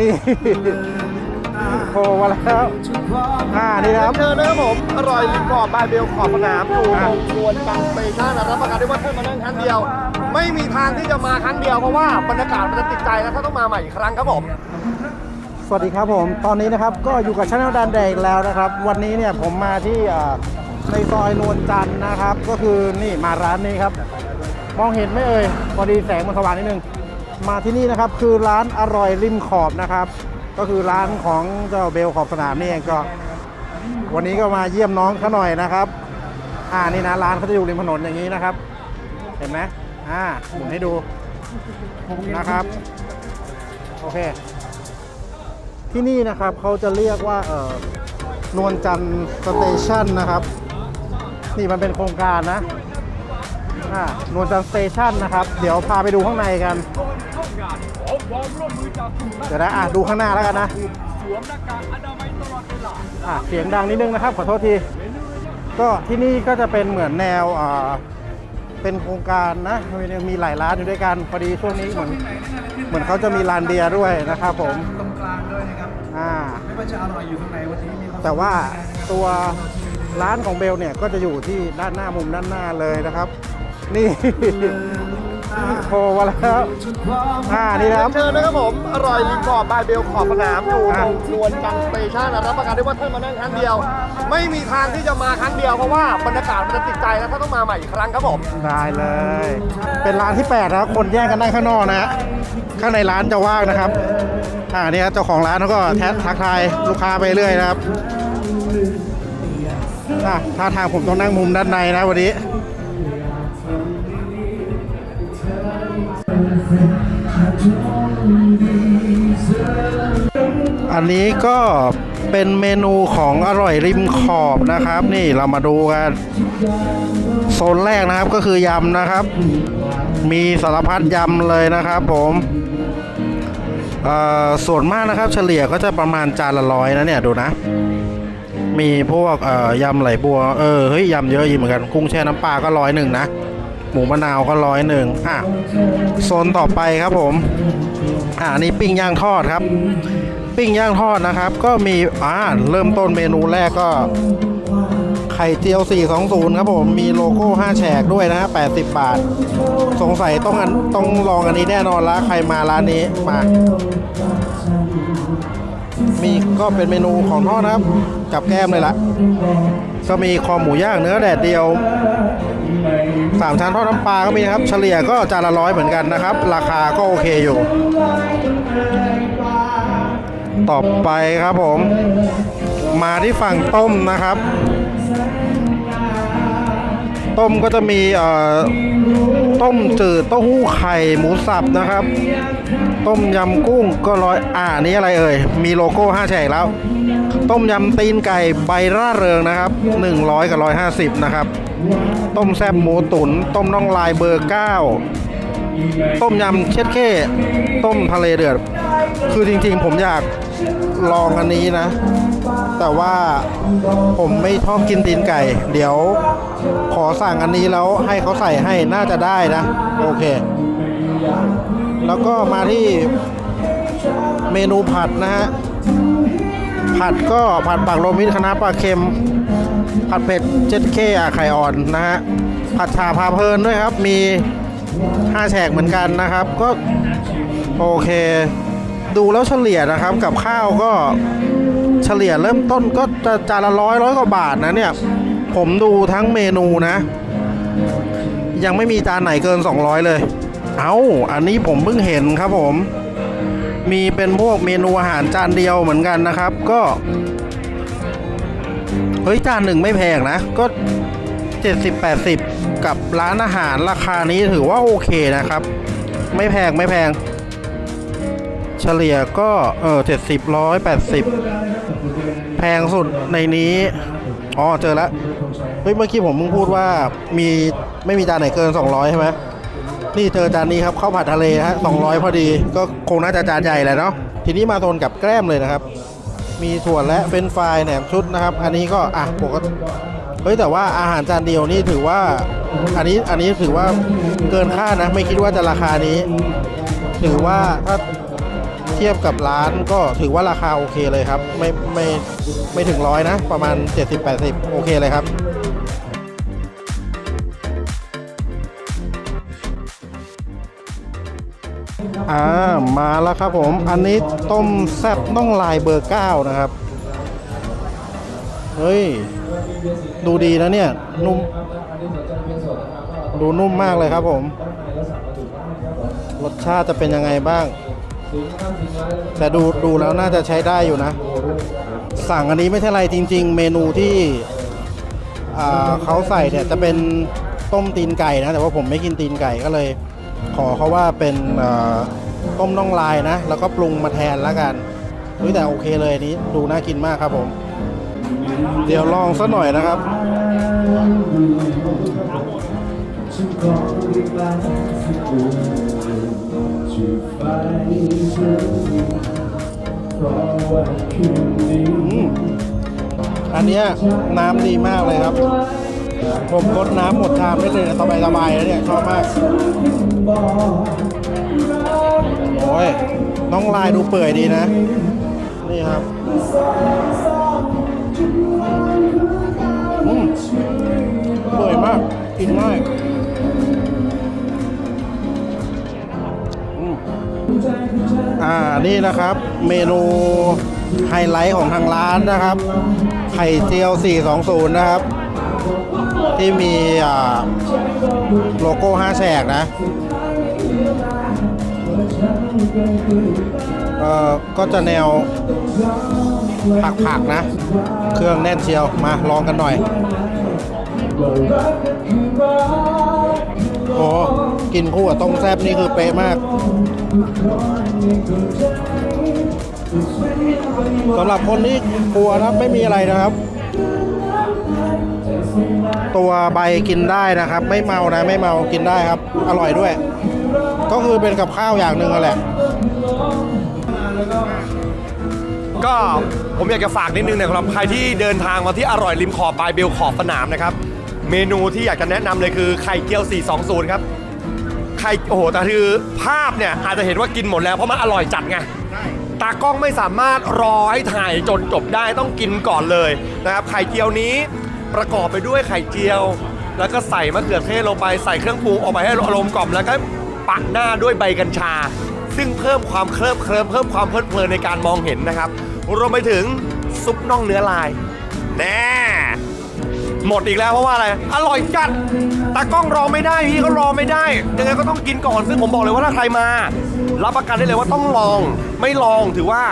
นี่โผล่มาแล้วอ่านี่นะครับ เจอนะครับผม อร่อยริมขอบบายเบลขอบสนามอยู่อะตรงชวนกันสเตชันรับประกันได้ว่าถ้ามานั่งครั้งเดียว ไม่มีทางที่จะมาครั้งเดียวเพราะว่าบรรยากาศมันจะติดใจแล้วถ้าต้องมาใหม่อีกครั้งครับผม สวัสดีครับผม ตอนนี้นะครับก็อยู่กับช anel ดันแดงแล้วนะครับ วันนี้เนี่ยผมมาที่อ่าในซอยนวลจันทร์นะครับ ก็คือนี่มาร้านนี้ครับ มองเห็นไหมเอ่ยพอดีแสงมันสว่างนิดนึง มาที่นี่นะครับคือร้านอร่อยริมขอบนะครับ ก็คือร้านของเจ้าเบลขอบสนามนี่เองก็ วันนี้ก็มาเยี่ยมน้องเขาหน่อยนะครับ อ่านี่นะร้านเขาจะอยู่ริมถนนอย่างนี้นะครับ เห็นไหมอ่าหมุนให้ดูนะครับโอเค ที่นี่นะครับเขาจะเรียกว่าเอ่อนวลจันทร์สเตชันนะครับ นี่มันเป็นโครงการนะ อ่านวลจันทร์สเตชันนะครับ เดี๋ยวพาไปดูข้างในกัน เดี๋ยวนะอะดูข้างหน้าแล้วกันนะอะเสียงดังนิดนึงนะครับ ขอโทษที ก็ที่นี่ก็จะเป็นเหมือนแนวอ่าเป็นโครงการนะมีมีหลายร้านอยู่ด้วยกันพอดีช่วงนี้เหมือนเหมือนเขาจะมีลานเบียร์ด้วยนะครับผมตรงกลางด้วยนะครับอ่าไม่ว่าจะอร่อยอยู่ข้างในวันนี้มีแต่ว่าตัวร้านของเบลเนี่ยก็จะอยู่ที่ด้านหน้ามุมด้านหน้าเลยนะครับ นี่โผล่มาแล้ว อ่า นี่นะครับ เชิญนะครับผม อร่อยริมขอบบายเบลขอบสนามอยู่อะตรงชวนกันสเตชันรับประกันได้ว่าถ้ามานั่งครั้งเดียว ไม่มีทางที่จะมาครั้งเดียวเพราะว่าบรรยากาศมันจะติดใจแล้วถ้าต้องมาใหม่อีกครั้งครับผม ได้เลย เป็นร้านที่8นะครับ คนแย่งกันนั่งข้างนอกนะฮะ ข้างในร้านจะว่างนะครับ อ่า นี่ครับเจ้าของร้านเขาก็แทสทักทายลูกค้าไปเรื่อยนะครับอะท่าทางผมต้องนั่งมุมด้านในนะวันนี้ อันนี้ก็เป็นเมนูของอร่อยริมขอบนะครับ นี่เรามาดูกันโซนแรกนะครับก็คือยำนะครับ มีสารพัดยำเลยนะครับ ผมอ่อส่วนมากนะครับ เฉลี่ยก็จะประมาณจานละร้อยนะเนี่ยดูนะ มีพวกอ่อยำไหลบัวเออเฮ้ยยำเยอะอีกเหมือนกันกุ้งแช่น้ำปลาก็ร้อยหนึ่งนะหมูมะนาวก็ร้อยหนึ่งอะโซนต่อไปครับผม อ่านี่ปิ้งย่างทอดครับ ปิ้งย่างทอดนะครับ ก็มีอ่าเริ่มต้นเมนูแรกก็ ไข่เจียว 420 ครับผม มีโลโก้ 5 แฉกด้วยนะฮะ80 บาท สงสัยต้องต้องลองอันนี้แน่นอนละใครมาร้านนี้มา มีก็เป็นเมนูของทอดนะครับ กับแก้มเลยละก็มีคอหมูย่างเนื้อแดดเดียวสามชั้นทอดน้ำปลาก็มีนะครับ เฉลี่ยก็จานละร้อยเหมือนกันนะครับ ราคาก็โอเคอยู่ ต่อไปครับผม มาที่ฝั่งต้มนะครับ ต้มก็จะมีเอ่อต้มจืดเต้าหู้ไข่หมูสับนะครับ ต้มยำกุ้งก็ร้อยอ่านนี้อะไรเอ่ย มีโลโก้5แฉกแล้ว ต้มยำตีนไก่ใบร่าเริงนะครับ 100 กับ 150 นะครับ ต้มแซ่บหมูตุน๋นต้มน่องลายเบอร์ 9 ต้มยำเช็ดเข้ต้มทะเลเดือด คือจริงๆ ผมอยากลองอันนี้นะ แต่ว่าผมไม่ชอบกินตีนไก่ เดี๋ยวขอสั่งอันนี้แล้วให้เขาใส่ให้น่าจะได้นะ โอเค แล้วก็มาที่เมนูผัดนะฮะ ผัดก็ผัดปากโรมิตรคณะปลาเค็ม ผัดเผ็ดเจ็ดเข้อะไข่อ่อนนะฮะ ผัดชาพาเพลินด้วยครับ มี ห้าแฉกเหมือนกันนะครับ ก็โอเค ดูแล้วเฉลี่ยนะครับกับข้าวก็เฉลี่ยเริ่มต้นก็จะจานละร้อยร้อยกว่าบาทนะเนี่ย ผมดูทั้งเมนูนะ ยังไม่มีจานไหนเกิน 200 เลย เอา้า อันนี้ผมเพิ่งเห็นครับผม มีเป็นพวกเมนูอาหารจานเดียวเหมือนกันนะครับ ก็ เฮ้ย จานหนึ่งไม่แพงนะ ก็ 70-80 กับร้านอาหารราคานี้ถือว่าโอเคนะครับ ไม่แพงไม่แพง เฉลี่ยก็เออเจ็ดสิบร้อยแปดสิบแพงสุดในนี้ อ๋อ เจอแล้วเฮ้ยเมื่อกี้ผมเพิ่งพูดว่ามีไม่มีจานไหนเกิน 200 ใช่ไหมนี่เจอจานนี้ครับข้าวผัดทะเลฮะ200 พอดี ก็คงน่าจะจานใหญ่แหละเนาะทีนี้มาโซนกับแกล้มเลยนะครับ มีถั่วและเฟรนฟรายแหนมชุดนะครับ อันนี้ก็อะปกติ เฮ้ยแต่ว่าอาหารจานเดียวนี่ถือว่า อันนี้อันนี้ถือว่าเกินค่านะ ไม่คิดว่าจะราคานี้ ถือว่าถ้าเทียบกับร้านก็ถือว่าราคาโอเคเลยครับ ไม่ไม่ไม่ถึงร้อยนะ ประมาณ 70-80 โอเคเลยครับอ่ามาแล้วครับผม อันนี้ต้มแซ่บน่องลายเบอร์เก้านะครับ เฮ้ย ดูดีนะเนี่ย นุ่ม ดูนุ่มมากเลยครับผม รสชาติจะเป็นยังไงบ้าง แต่ดูดูแล้วน่าจะใช้ได้อยู่นะ สั่งอันนี้ไม่ใช่อะไรจริง ๆ เมนูที่เขาใส่เนี่ยจะเป็นต้มตีนไก่นะ แต่ว่าผมไม่กินตีนไก่ก็เลย ขอเขาว่าเป็นต้มน่องลายนะ แล้วก็ปรุงมาแทนแล้วกันเฮ้ยแต่โอเคเลยนี้ดูน่ากินมากครับผม เดี๋ยวลองสักหน่อยนะครับอืมอันเนี้ยน้ำดีมากเลยครับ ผมกดน้ำหมดชามได้เลยสบายสบายๆแล้วเนี่ย ชอบมาก โอ้ย น้องลายดูเปื่อยดีนะ นี่ครับ กินง่ายอ่า นี่นะครับ เมนูไฮไลท์ของทางร้านนะครับ ไข่เจียว 420 นะครับ ที่มีโลโก้ 5 แฉกนะ เอ่อ ก็จะแนวผักๆนะ เครื่องแน่นเชียว มาลองกันหน่อย โอ้กินคู่กับต้มแซ่บนี่คือเป๊ะมากสำหรับคนที่กลัวนะไม่มีอะไรนะครับ ตัวใบกินได้นะครับ ไม่เมานะ ไม่เมากินได้ครับ อร่อยด้วย ก็คือเป็นกับข้าวอย่างหนึ่งแหละก็ผมอยากจะฝากนิดนึงนะครับใครที่เดินทางมาที่อร่อยริมขอบปลายเบลขอบสนามนะครับ เมนูที่อยากจะแนะนำเลยคือไข่เจียว 420 ครับ ไข่โอ้โหแต่คือภาพเนี่ยอาจจะเห็นว่ากินหมดแล้วเพราะมันอร่อยจัดไงตากล้องไม่สามารถรอให้ถ่ายจนจบได้ต้องกินก่อนเลยนะครับไข่เจียวนี้ประกอบไปด้วยไข่เจียว แล้วก็ใส่มะเขือเทศลงไปใส่เครื่องปรุงออกไปให้อารมณ์กล่อมแล้วก็ปะหน้าด้วยใบกัญชา ซึ่งเพิ่มความเคลิบเคลิ้มเพิ่มความเพลิดเพลินในการมองเห็นนะครับรวมไปถึงซุปน่องเนื้อลายแน่ หมดอีกแล้วเพราะว่าอะไร อร่อยจัดตากล้องรอไม่ได้พี่ก็รอไม่ได้ ยังไงก็ต้องกินก่อน ซึ่งผมบอกเลยว่าถ้าใครมา รับประกันได้เลยว่าต้องลอง ไม่ลองถือว่า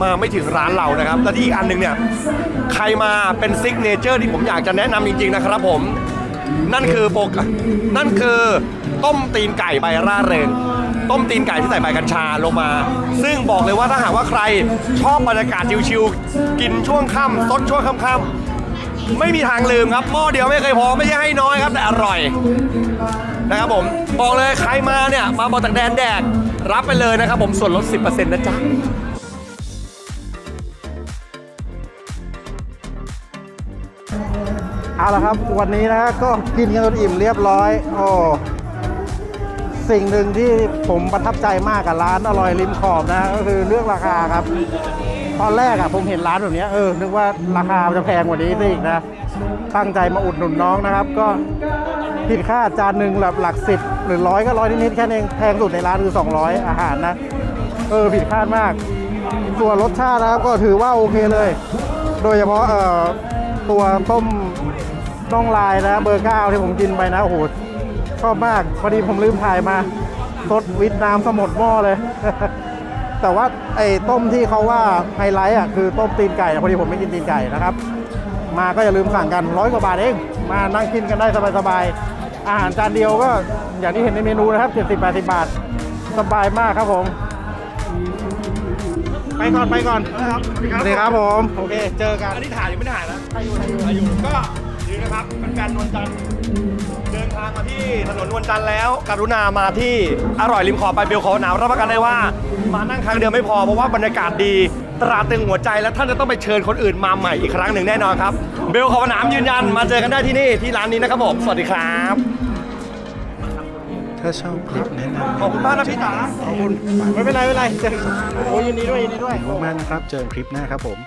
มาไม่ถึงร้านเรานะครับ และที่อีกอันหนึ่งเนี่ย ใครมาเป็นซิกเนเจอร์ที่ผมอยากจะแนะนำจริง ๆ นะครับผม นั่นคือโปกนั่นคือต้มตีนไก่ใบร่าเริงต้มตีนไก่ที่ใส่ใบกัญชาลงมา ซึ่งบอกเลยว่าถ้าหากว่าใครชอบบรรยากาศชิวๆกินช่วงค่ำต้นช่วงค่ำๆ ไม่มีทางลืมครับหม้อเดียวไม่เคยพอไม่ใช่ให้น้อยครับแต่อร่อยนะครับผมบอกเลยใครมาเนี่ยมาบอกจากแดนแดกรับไปเลยนะครับผมส่วนลด 10%นะจ๊ะเอาละครับวันนี้นะก็กินกันจนอิ่มเรียบร้อย โอ้สิ่งหนึ่งที่ผมประทับใจมากกับร้านอร่อยริมขอบนะก็คือเรื่องราคาครับ ตอนแรกอะผมเห็นร้านแบบนี้เออนึกว่าราคาจะแพงกว่านี้ซะอีกนะตั้งใจมาอุดหนุนน้องนะครับ ก็ผิดค่าดจานหนึ่งแบบหลักสิบหรือร้อยก็ร้อยนิดๆแค่นั้นเองแพงสุดในร้านคือ 200 อาหารนะเออผิดคาดมาก ส่วนรสชาตินะครับก็ถือว่าโอเคเลย โดยเฉพาะเอ่อตัวต้มน่องลายนะเบอร์เก้าที่ผมกินไปนะโอ้โหชอบมากพอดีผมลืมถ่ายมาสดวิตน้ำสมดหม้อเลย แต่ว่าไอ้ต้มที่เขาว่าไฮไลท์อะคือต้มตีนไก่อะพอดีผมไม่กินตีนไก่นะครับ มาก็อย่าลืมสั่งกันร้อยกว่าบาทเอง มานั่งกินกันได้สบายๆ อาหารจานเดียวก็อย่างที่เห็นในเมนูนะครับ 70-80 บาท สบายมากครับผม ไปก่อนไปก่อนครับสวัสดีครับผม โอเค เจอกันอันนี้ถ่ายยังไม่ได้ถ่ายนะถ่ายอยู่ถ่ายอยู่ถ่ายอยู่ก็ยื นนะครับเป็นแฟนนวลจันทร์เดินทางมาที่ถนนนวลจันทร์แล้ว กรุณามาที่อร่อยริมขอบไปเบลขอหนาวรับประกันได้ว่า มานั่งครั้งเดียวไม่พอเพราะว่าบรรยากาศดีตราตรึงหัวใจและท่านจะต้องไปเชิญคนอื่นมาใหม่อีกครั้งหนึ่งแน่นอนครับ เบลขอหนามยืนยันมาเจอกันได้ที่นี่ที่ร้านนี้นะครับผมสวัสดีครับถ้าชอบคลิปแนะนำขอบคุณมากนะพี่จ๋าขอบคุณไม่เป็นไรไม่เป็นไรเจอโอ้ยยินดีด้วยยินดีด้วยขอบคุณมากนะครับเจอกันคลิปหน้าครับผม